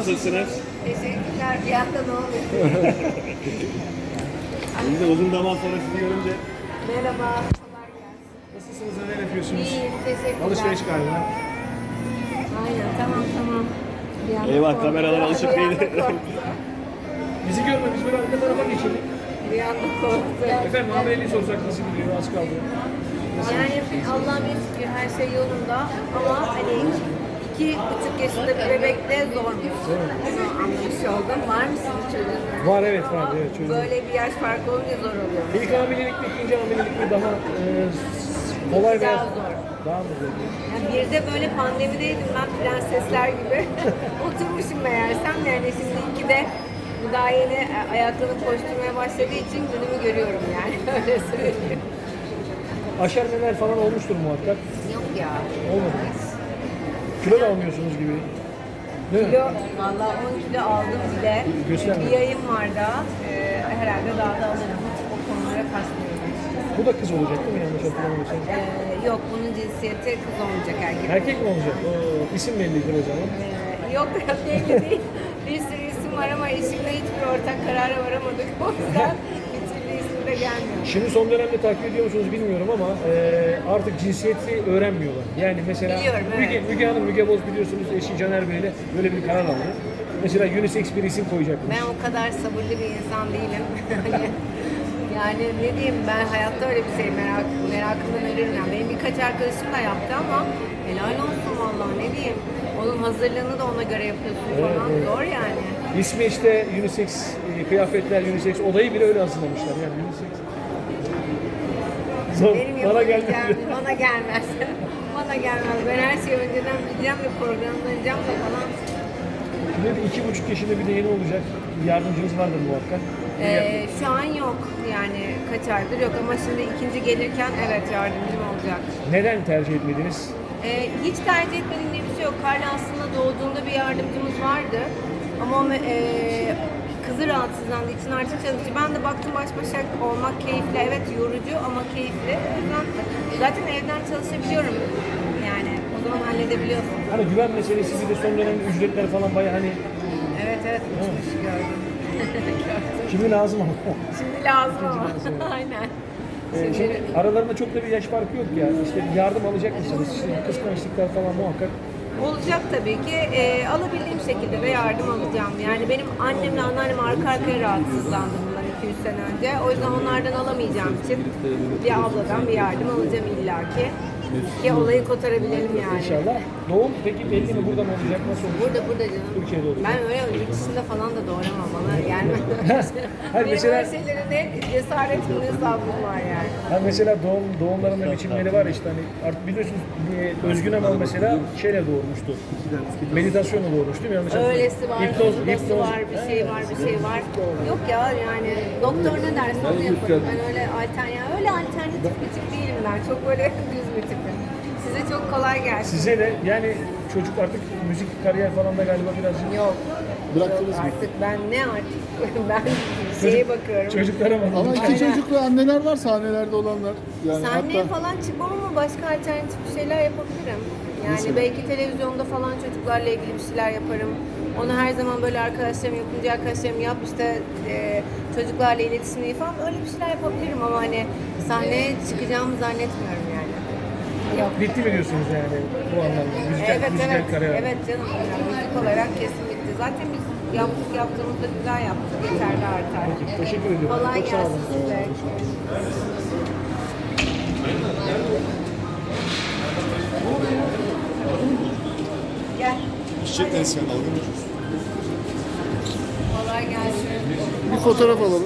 Nasılsınız? Teşekkürler. Bir anda ne oluyor? De uzun zaman sonra sizi görünce Merhaba. Nasılsınız? Neler yapıyorsunuz? İyiyim. Teşekkürler. Alışveriş galiba. Aynen. Tamam tamam. Bir anda Eyvah, korktu. kameralar alışık Bir anda değil. Bizi görme, biz böyle arka tarafa geçelim. Bir anda korktu. Efendim Hamileliği sorsak nasıl gidiyor? Az kaldı. Yani Allah'ım bir şükür her şey yolunda ama hani iki buçuk yaşında bir bebekle zormuş. Bunu anlamış oldum. Var mı sizin çocuğunuz? Var evet var. Evet, çocuk. Böyle bir yaş farkı olunca zor oluyor. İlk hamilelik mi, ikinci hamilelik mi daha e, kolay veya Daha zor. Daha mı zor? Yani bir de böyle pandemideydim ben prensesler gibi. Oturmuşum meğersem yani şimdi iki de bu daha yeni e, ayaklanıp koşturmaya başladığı için günümü görüyorum yani öyle söyleyeyim. Aşermeler falan olmuştur muhakkak. Yok ya. Kilo da almıyorsunuz gibi. Değil mi? Kilo, valla 10 kilo aldım bile. Gösterme. Bir yayın var daha. Ee, herhalde daha da alırım. O konulara kasmıyorum. Bu da kız olacak değil mi yanlış hatırlamıyorsam? Ee, yok bunun cinsiyeti kız olmayacak erkek. Erkek mi olacak? Oo, isim bellidir o zaman. Ee, yok belli değil. Bir sürü isim var ama eşimle hiçbir ortak karara varamadık. O yüzden de gelmiyor. Şimdi son dönemde takip ediyor musunuz bilmiyorum ama e, artık cinsiyeti öğrenmiyorlar. Yani mesela Biliyorum, evet. Müge, Müge Hanım, Müge Boz biliyorsunuz eşi Caner Bey'le böyle bir karar aldı. Mesela unisex bir isim koyacakmış. Ben o kadar sabırlı bir insan değilim. yani ne diyeyim ben hayatta öyle bir şey merak, merakımdan ölürüm. Yani benim birkaç arkadaşım da yaptı ama helal olsun vallahi ne diyeyim. Onun hazırlığını da ona göre yapıyorsun falan. evet. Zor yani. İsmi işte unisex, e, kıyafetler unisex, odayı bile öyle hazırlamışlar. Yani unisex. Zor, Benim bana gelmedi. yapabileceğim bana gelmez. bana gelmez. Ben her şeyi önceden bileceğim ve programlanacağım da falan. De iki buçuk yaşında bir de yeni olacak. Yardımcınız vardır muhakkak. Ee, şu an yok yani kaç aydır yok ama şimdi ikinci gelirken evet yardımcım olacak. Neden tercih etmediniz? Ee, hiç tercih etmediğim diye bir şey yok. Carla aslında doğduğunda bir yardımcımız vardı. Ama e, kızı rahatsızlandığı için artık çalıştı. Ben de baktım baş başa olmak keyifli. Evet yorucu ama keyifli. O yüzden zaten evden çalışabiliyorum. Halledebiliyorsun. Hani güven meselesi bir de son dönemde ücretler falan bayağı hani Evet evet uçmuş gördüm. gördüm. şimdi lazım ama. Şimdi lazım ama. Aynen. Ee, şimdi aralarında çok da bir yaş farkı yok ya. İşte yardım alacak mısınız? İşte kıskançlıklar falan muhakkak. Olacak tabii ki. Ee, alabildiğim şekilde de yardım alacağım. Yani benim annemle anneannem arka arkaya rahatsızlandı bundan 200 sene önce. O yüzden onlardan alamayacağım için bir abladan bir yardım alacağım illaki. Ki olayı kotarabilelim yani. İnşallah. Doğum peki belli mi? Burada mı olacak? Nasıl olacak? Burada burada canım. Türkiye'de olacak. Ben öyle yurt dışında falan da doğuramam bana gelmez. Hayır, Benim mesela- öyle şeylerin hep cesaret mi hesabım var yani. Ha mesela doğum doğumlarında biçimleri var işte hani artık biliyorsunuz Özgün Amal mesela şeyle doğurmuştu. Meditasyonla doğurmuştu değil mi? Yanlış. Öylesi var, Hipnoz, hipnoz, hipnoz. var, bir şey var, bir şey var. Yok ya yani doktor ne derse onu yaparım. Ben öyle altern, yani öyle alternatif bir tip değilim ben. Çok böyle düz bir tipim. Size çok kolay gelsin. Size de yani çocuk artık müzik kariyer falan da galiba birazcık Yok. Bıraktınız mı? artık ben ne artık ben şeye bakıyorum. çocuklara mı? Ama iki Aynen. çocuklu anneler var sahnelerde olanlar. Yani Sahneye hatta falan çıkmam ama başka alternatif bir şeyler yapabilirim. Yani Mesela? belki televizyonda falan çocuklarla ilgili bir şeyler yaparım. Onu her zaman böyle arkadaşlarım, yapımcı arkadaşlarım yap işte e, çocuklarla iletişimini falan öyle bir şeyler yapabilirim ama hani sahneye çıkacağımı zannetmiyorum yani. Yok. Bitti mi diyorsunuz yani bu anlamda? Müzikal, Evet müzikal evet. kariyer. Evet canım. Yani müzik olarak kesin bitti. Zaten biz yaptık yaptığımızda güzel yaptık. Yeter de artar. Peki, teşekkür ediyorum. Kolay Çok sağ olun. gelsin size. Gel. çiçek neyse algın. Kolay gelsin. Bir fotoğraf alalım.